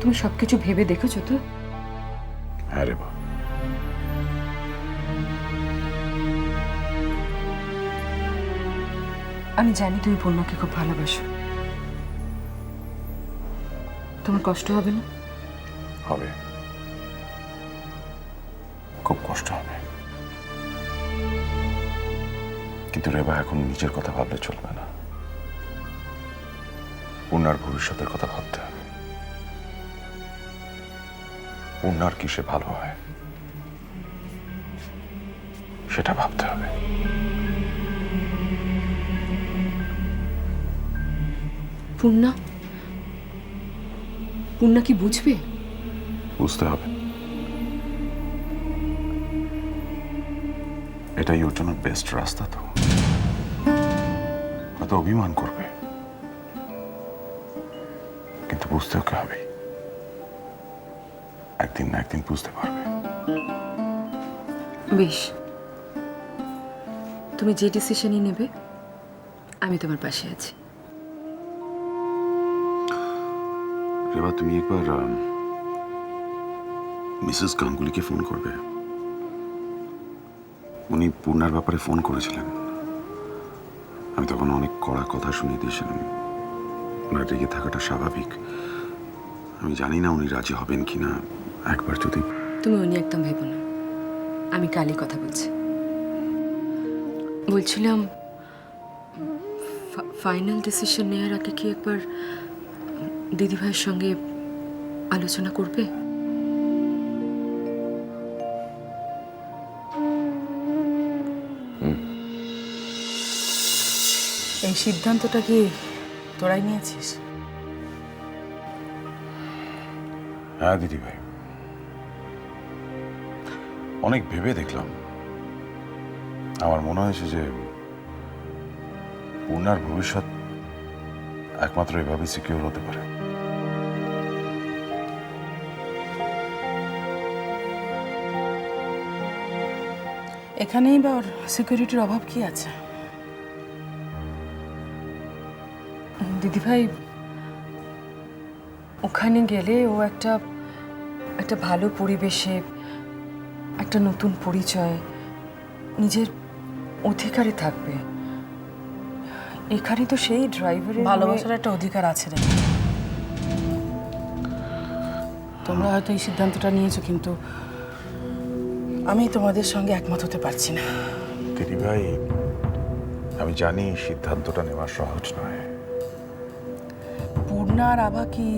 তুমি সবকিছু ভেবে দেখেছ তো? হ্যাঁ রে বা আমি জানি তুমি পূর্ণাকে খুব ভালোবাসো। তোমার কষ্ট হবে না? হবে। খুব কষ্ট হবে। কিন্তু রেবা এখন নিজের কথা ভাবলে চলবে না। পূর্ণার ভবিষ্যতের কথা ভাবতে হবে পূর্ণার কি সে ভালো হয়? সেটা ভাবতে হবে। পূর্ণা? পূর্ণা কি বুঝবে? বুঝতে হবে। এটাই ওর জন্য বেস্ট রাস্তা তো। হয়তো অভিমান করবে। কিন্তু বুঝতে ওকে হবে? একদিন না একদিন বুঝতে পারবে। বেশ। তুমি যে ডিসিশনই নেবে আমি তোমার পাশে আছি। রেবা তুমি একবার মিসেস গাঙ্গুলিকে ফোন করবে। উনি পূর্ণার ব্যাপারে ফোন করেছিলেন। আমি তখন অনেক কড়া কথা শুনিয়ে দিয়েছিলাম। ওনার রেগে থাকাটা স্বাভাবিক। আমি জানি না উনি রাজি হবেন কিনা। একবার যদি তুমি উনি একদম ভেবো না। আমি কালই কথা বলছি। বলছিলাম ফাইনাল ডিসিশন নেওয়ার আগে কি একবার দিদিভাইয়ের সঙ্গে আলোচনা করবে? এই সিদ্ধান্তটা কি তোরাই নিয়েছিস? হ্যাঁ দিদি ভাই অনেক ভেবে দেখলাম। আমার মনে হয়েছে যে পূর্ণার ভবিষ্যৎ একমাত্র এভাবে সিকিউর হতে পারে। এখানেই বা ওর সিকিউরিটির অভাব কি আছে? দিদিভাই, ওখানে গেলে ও একটা একটা ভালো পরিবেশে একটা নতুন পরিচয়। নিজের অধিকারে থাকবে। এখানে তো সেই ড্রাইভারের ভালোবাসার একটা অধিকার আছে রে। তোমরা হয়তো এই সিদ্ধান্তটা নিয়েছো কিন্তু আমি তোমাদের সঙ্গে একমত হতে পারছি না। দিদি ভাই আমি জানি এই সিদ্ধান্তটা নেওয়া সহজ নয়। পূর্ণা আর আভা কি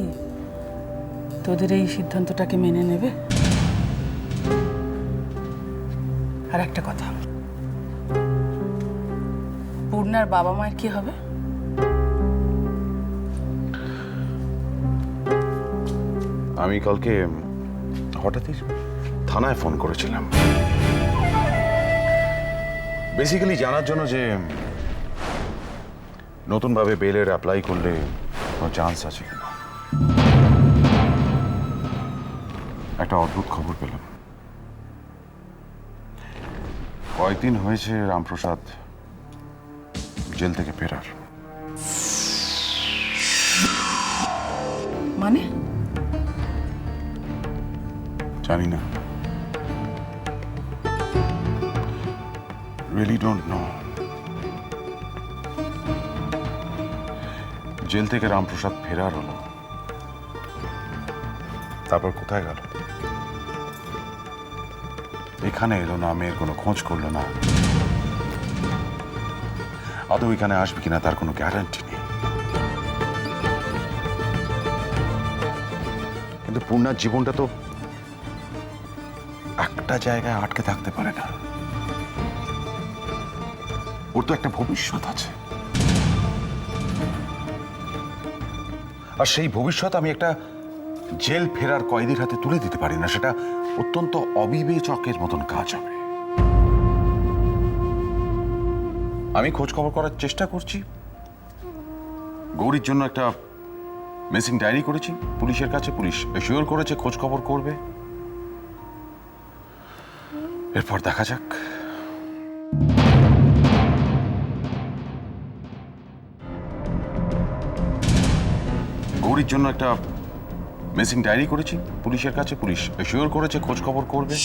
তোদের এই সিদ্ধান্তটাকে মেনে নেবে? আর একটা কথা। পূর্ণার বাবা মায়ের কি হবে? আমি কালকে হঠাৎই থানায় ফোন করেছিলাম। বেসিক্যালি জানার জন্য যে নতুনভাবে বেলের অ্যাপ্লাই করলে কোনো চান্স আছে কিনা। একটা অদ্ভুত খবর পেলাম। কয়েকদিন হয়েছে রামপ্রসাদ জেল থেকে ফেরার? মানে? জানি না। রিয়েলি ডোন্ট নো জেল থেকে রামপ্রসাদ ফেরার হলো। তারপর কোথায় গেল? এখানে এলো না, মেয়ের কোনো খোঁজ করল না। আদৌ এখানে আসবে কিনা তার কোনো গ্যারান্টি নেই। কিন্তু পূর্ণার জীবনটা তো একটা জায়গায় আটকে থাকতে পারে না। ওর তো একটা ভবিষ্যৎ আছে। আর সেই ভবিষ্যৎ আমি একটা জেল ফেরার কয়েদির হাতে তুলে দিতে পারি না, সেটা অত্যন্ত অবিবেচকের মতন কাজ হবে। আমি খোঁজ খবর করার চেষ্টা করছি। গৌরীর জন্য একটা মিসিং ডায়েরি করেছি। পুলিশের কাছে পুলিশ এশিওর করেছে খোঁজ খবর করবে। এরপর দেখা যাক। গৌরীর জন্য একটা মিসিং ডায়েরি করেছি, পুলিশের কাছে, পুলিশ শিওর করেছে খোঁজ খবর করবে।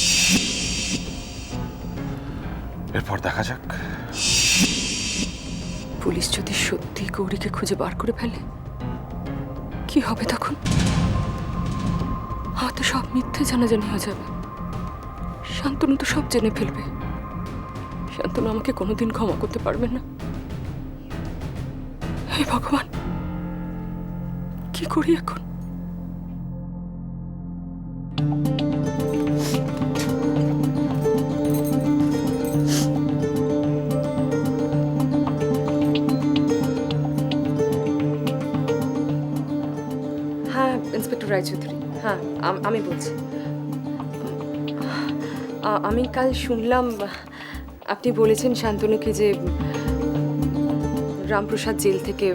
এরপর দেখা যাক। পুলিশ যদি সত্যি গৌরীকে খুঁজে বার করে ফেলে, কি হবে তখন? হয়তো সব মিথ্যে জানাজানি হয়ে যাবে। শান্তনু তো সব জেনে ফেলবে। শান্তনু আমাকে কোনোদিন ক্ষমা করতে পারবে না। হে ভগবান, কি করি এখন? ইন্সপেক্টর রায়চৌধুরী হ্যাঁ আমি বলছি। আমি কাল শুনলাম, আপনি বলেছেন শান্তনুকে যে রামপ্রসাদ জেল থেকে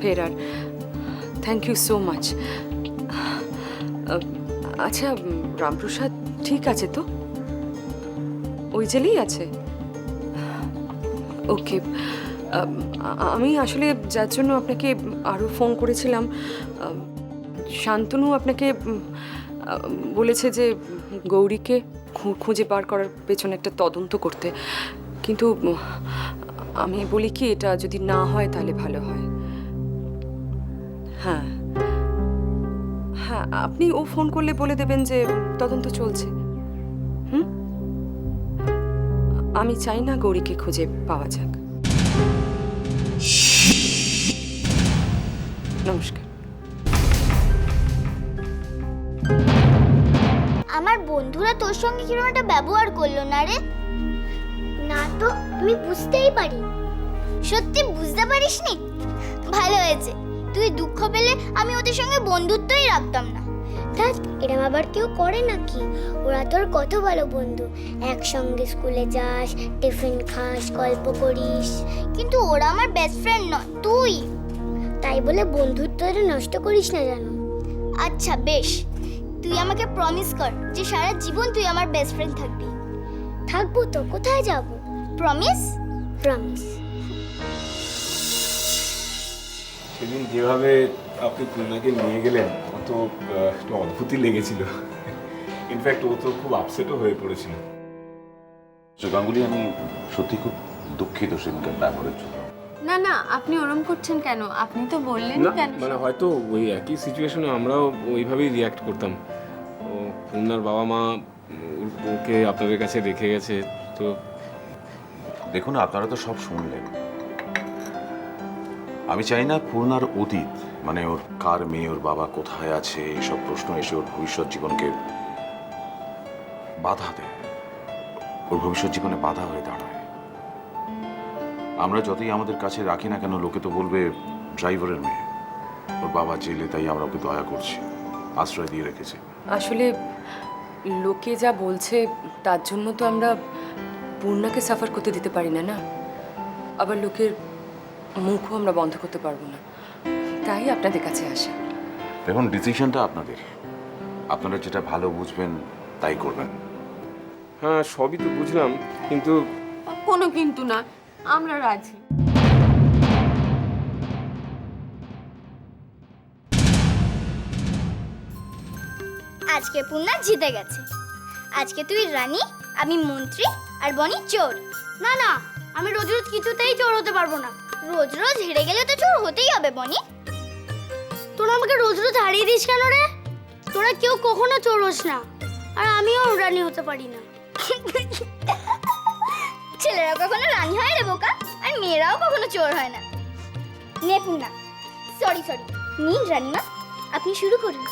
ফেরার। থ্যাংক ইউ সো মাচ আচ্ছা রামপ্রসাদ ঠিক আছে তো? ওই জেলেই আছে? ওকে আমি আসলে যার জন্য আপনাকে আরও ফোন করেছিলাম শান্তনু আপনাকে বলেছে যে গৌরীকে খুঁজে বার করার পেছনে একটা তদন্ত করতে। কিন্তু আমি বলি কি, এটা যদি না হয় তাহলে ভালো হয়। হ্যাঁ। হ্যাঁ আপনি ও ফোন করলে বলে দেবেন যে তদন্ত চলছে। হুম? আমি চাই না গৌরীকে খুঁজে পাওয়া যাক। তোর সঙ্গে কীরকম একটা ব্যবহার করল না রে? না তো আমি বুঝতেই পারি। সত্যি বুঝতে পারিসনি ভালো হয়েছে। তুই দুঃখ পেলে আমি ওদের সঙ্গে বন্ধুত্বই রাখতাম না। ধ্যাৎ এরম আবার কেউ করে নাকি? ওরা তোর কত ভালো বন্ধু। একসঙ্গে স্কুলে যাস টিফিন খাস গল্প করিস। কিন্তু ওরা আমার বেস্ট ফ্রেন্ড নয় তুই। তাই বলে বন্ধুত্বটা নষ্ট করিস না জানো? আচ্ছা বেশ। তুই আমাকে প্রমিস কর যে সারা জীবন তুই আমার বেস্ট ফ্রেন্ড থাকবি। থাকব তো কোথায় যাব? প্রমিস প্রমিস সেদিন যেভাবে আপনি পূর্ণাকে নিয়ে গেলেন ও তো আহ, একটু অদ্ভুতই লেগেছিল। ইনফ্যাক্ট ও তো খুব আপসেটও হয়ে পড়েছিল। গাঙ্গুলি আমি সত্যি খুব দুঃখিত সেদিনকার ব্যবহারের জন্য। না না আপনি ওরম করছেন কেন? আপনি তো বললেন না কেন? মানে হয়তো ওই একই সিচুয়েশনে আমরাও ওইভাবেই রিয়াক্ট করতাম। ও পূর্ণার বাবা মা ওকে আপনাদের কাছে রেখে গেছে তো দেখুন আপনারা তো সব শুনলেন। আমি চাই না পূর্ণার অতীত মানে ওর কার মেয়ে ওর বাবা কোথায় আছে এইসব প্রশ্ন এসে ওর ভবিষ্যৎ জীবনকে বাধা দেয়। ওর ভবিষ্যৎ জীবনে বাধা হয়ে দাঁড়ায়। আমরা যতই আমাদের কাছে রাখি না কেন লোকে তো বলবে ড্রাইভারের মেয়ে। ওর বাবা জেলে তাই আমরা ওকে দয়া করছি। আশ্রয় দিয়ে রেখেছি। আসলে লোকে যা বলছে তার জন্য তো আমরা পূর্ণাকে সাফার করতে দিতে পারি না না? আবার লোকের মুখও আমরা বন্ধ করতে পারব না। তাই আপনাদের কাছে আসা। দেখুন ডিসিশনটা আপনাদের। আপনারা যেটা ভালো বুঝবেন তাই করবেন। হ্যাঁ সবই তো বুঝলাম কিন্তু কোনো কিন্তু না। আমরা রাজি। আজকে পূর্ণা জিতে গেছে। আজকে তুই রানী, আমি মন্ত্রী আর বনি চোর। না না, আমি রোজ রোজ কিছুতেই চোর হতে পারব না। রোজ রোজ হেরে গেলে তো চোর হতেই হবে, বনি। তোরা আমাকে রোজ রোজ হারিয়ে দিস কেন রে? তোরা কেউ কখনো চোর হোস না, আর আমিও রানী হতে পারি না। ছেলেরা কখনো রানী হয় মেয়েরাও কখনো চোর হয় না। নে পূর্ণা সরি সরি নিন রানীমা আপনি শুরু করুন।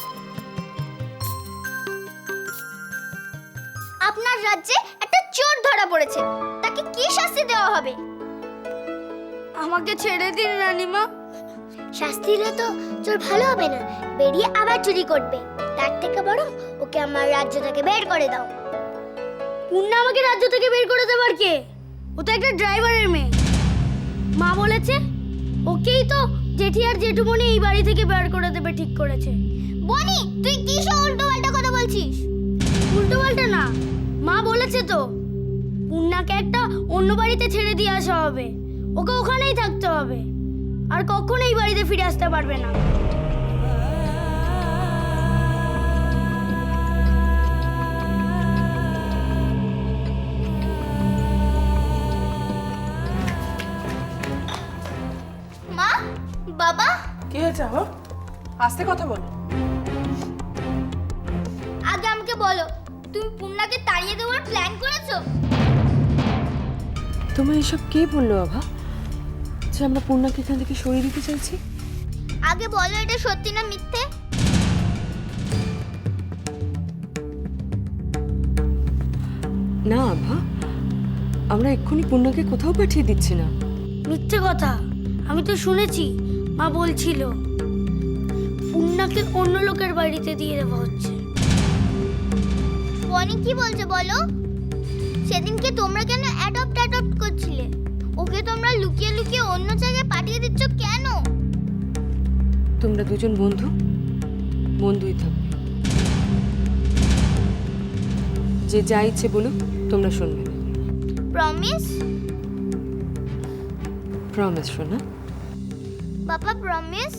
আপনার রাজ্যে একটা চোর ধরা পড়েছে তাকে কি শাস্তি দেওয়া হবে? আমাকে ছেড়ে দিন রানিমা। শাস্তি দিলে তো চোর ভালো হবে না বেরিয়ে আবার চুরি করবে। তার থেকে বরং ওকে আমার রাজ্য থেকে বের করে দাও। পূর্ণা আমাকে রাজ্য থেকে বের করে দেবার কে? ও তো একটা ড্রাইভারের মেয়ে। মা বলেছে? ওকেই তো জেঠি আর জেঠুমনি এই বাড়ি থেকে বের করে দেবে, ঠিক করেছে। বনি, তুই কি সব উল্টো পাল্টা কথা বলছিস? উল্টো পাল্টা না, মা বলেছে তো পূর্ণাকে একটা অন্য বাড়িতে ছেড়ে দিয়ে আসা হবে। ওকে ওখানেই থাকতে হবে। আর কখনো এই বাড়িতে ফিরে আসতে পারবে না। হয়েছে আহ আস্তে কথা বল। আগে আমাকে বলো তুমি পূর্ণাকে তাড়িয়ে দেওয়ার প্ল্যান করেছ? তোমায় এসব কে বলল আভা যে আমরা পূর্ণাকে এখান থেকে সরিয়ে দিতে চাইছি? আগে বলো এটা সত্যি না মিথ্যে? না আভা আমরা এক্ষুনি পূর্ণাকে কোথাও পাঠিয়ে দিচ্ছি না। মিথ্যে কথা। আমি তো শুনেছি। মা বলছিল পূর্ণাকে অন্য লোকের বাড়িতে দিয়ে দেওয়া হচ্ছে। বনি কি বলছে বলো? সেদিনকে তোমরা কেন অ্যাডপ্ট অ্যাডপ্ট করছিলে? ওকে তোমরা লুকিয়ে লুকিয়ে অন্য জায়গায় পাঠিয়ে দিচ্ছ কেন? তোমরা দুজন বন্ধু বন্ধুই থাকবে যে যা ইচ্ছে বলুক তোমরা শুনবে। প্রমিস প্রমিস শোনা বাবা প্রমিস